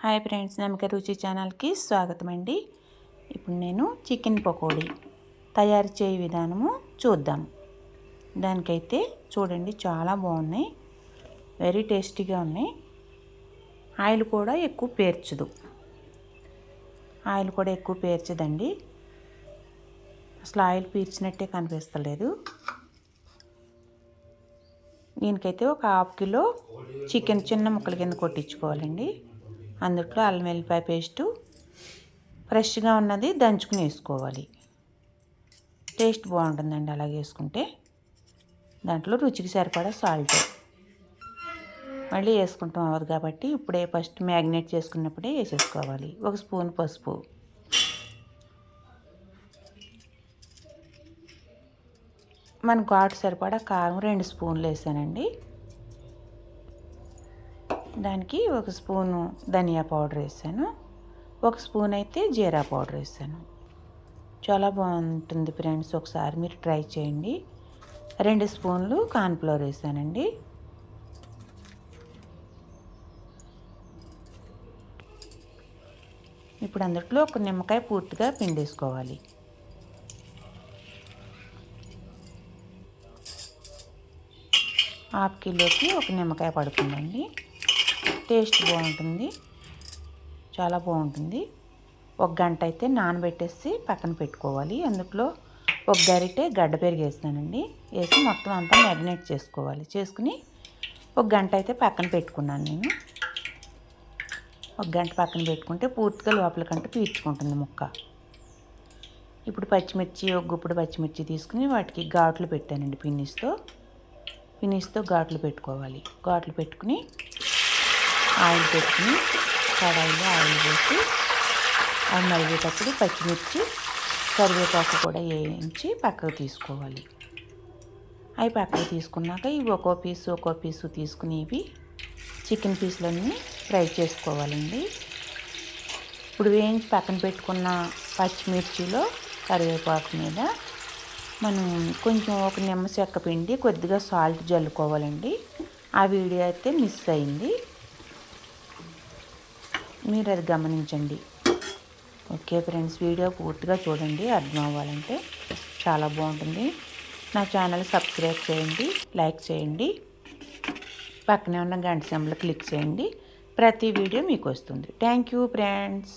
Hi friends నమ్మక రుచి ఛానల్కి స్వాగతం అండి ఇప్పుడు నేను చికెన్ పకోడీ తయారు చేయ విధానము చూద్దాం. దానికైతే చూడండి చాలా బాగున్నాయి. వెరీ టేస్టీగా ఉన్నాయి. ఆయిల్ కూడా ఎక్కువ పేర్చదు. ఆయిల్ కూడా ఎక్కువ పేర్చదండి. అసలు ఆయిల్ పీల్చినట్టే కనిపిస్తలేదు. దీనికైతే ఒక హాఫ్ కిలో చికెన్ చిన్న ముక్కల కింద కొట్టించుకోవాలండి. అందుట్లో అల్లం వెల్లిపాయ పేస్టు ఫ్రెష్గా ఉన్నది దంచుకుని వేసుకోవాలి. టేస్ట్ బాగుంటుందండి అలాగే వేసుకుంటే. దాంట్లో రుచికి సరిపడా సాల్ట్. మళ్ళీ వేసుకుంటాం అవ్వదు కాబట్టి ఇప్పుడే ఫస్ట్ మ్యాగ్నేట్ చేసుకున్నప్పుడే వేసేసుకోవాలి. ఒక స్పూన్ పసుపు. మన ఘాటు సరిపడా కారం రెండు స్పూన్లు వేసానండి. దానికి ఒక స్పూను ధనియా పౌడర్ వేసాను. ఒక స్పూన్ అయితే జీరా పౌడర్ వేసాను. చాలా బాగుంటుంది ఫ్రెండ్స్ ఒకసారి మీరు ట్రై చేయండి. రెండు స్పూన్లు కార్న్ఫ్లోర్ వేసానండి. ఇప్పుడు అందులో ఒక నిమ్మకాయ పూర్తిగా పిండేసుకోవాలి. హాఫ్ కిలోకి ఒక నిమ్మకాయ పడుతుందండి. టేస్ట్ బాగుంటుంది. చాలా బాగుంటుంది. ఒక గంట అయితే నానబెట్టేసి పక్కన పెట్టుకోవాలి. అందులో ఒక గరిటె గడ్డ పెరిగి వేస్తానండి వేసి మొత్తం అంతా మ్యారినేట్ చేసుకోవాలి. చేసుకుని ఒక గంట అయితే పక్కన పెట్టుకున్నాను నేను. ఒక గంట పక్కన పెట్టుకుంటే పూర్తిగా లోపలికంటే పీల్చుకుంటుంది ముక్క. ఇప్పుడు పచ్చిమిర్చి ఒక గుప్పుడు పచ్చిమిర్చి తీసుకుని వాటికి ఘాట్లు పెట్టానండి పిన్నిస్తో పిన్నిస్తో ఘాట్లు పెట్టుకోవాలి. ఘాట్లు పెట్టుకుని ఆయిల్ పెట్టుకుని కడాయిలో ఆయిల్ వేసి అవి మరిగేటప్పుడు పచ్చిమిర్చి కరివేపాకు కూడా వేయించి పక్కకు తీసుకోవాలి. అవి పక్కకు తీసుకున్నాక ఇవి ఒక్కో పీసు ఒక్కో పీసు తీసుకుని ఇవి చికెన్ పీసులన్నీ ఫ్రై చేసుకోవాలండి. ఇప్పుడు వేయించి పక్కన పెట్టుకున్న పచ్చిమిర్చిలో కరివేపాకు మీద మనం కొంచెం ఒక నిమ్మ చెక్క పిండి కొద్దిగా సాల్ట్ జల్లుకోవాలండి. ఆ వీడియో అయితే మిస్ అయింది. మీరు అది గమనించండి. ఓకే ఫ్రెండ్స్ వీడియో పూర్తిగా చూడండి. అర్థం అవ్వాలంటే చాలా బాగుంటుంది. నా ఛానల్ సబ్స్క్రైబ్ చేయండి లైక్ చేయండి. పక్కనే ఉన్న గంట సెంబలు క్లిక్ చేయండి. ప్రతి వీడియో మీకు వస్తుంది. Thank you friends.